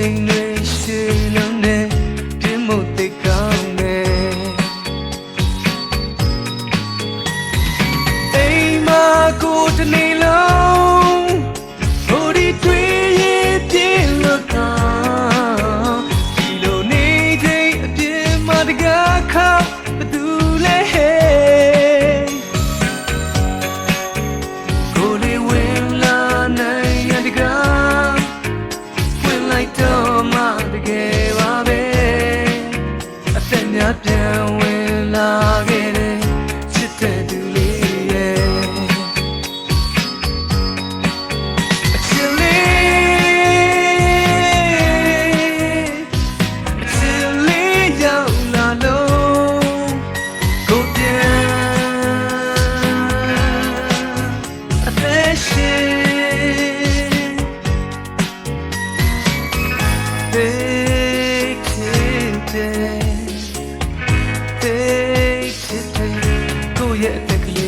ချိန်တွေရှည်လုံးနဲ့ပြင်းမှုသိကောင်းတယ်အိမ်မှာကိုတနေလုံးဟိုဒီတွေ့ရင်ပြင်းလို့ကောင်းဒီလိုနေချိန်အပြင်းမှာတကားခါ yeah, take you.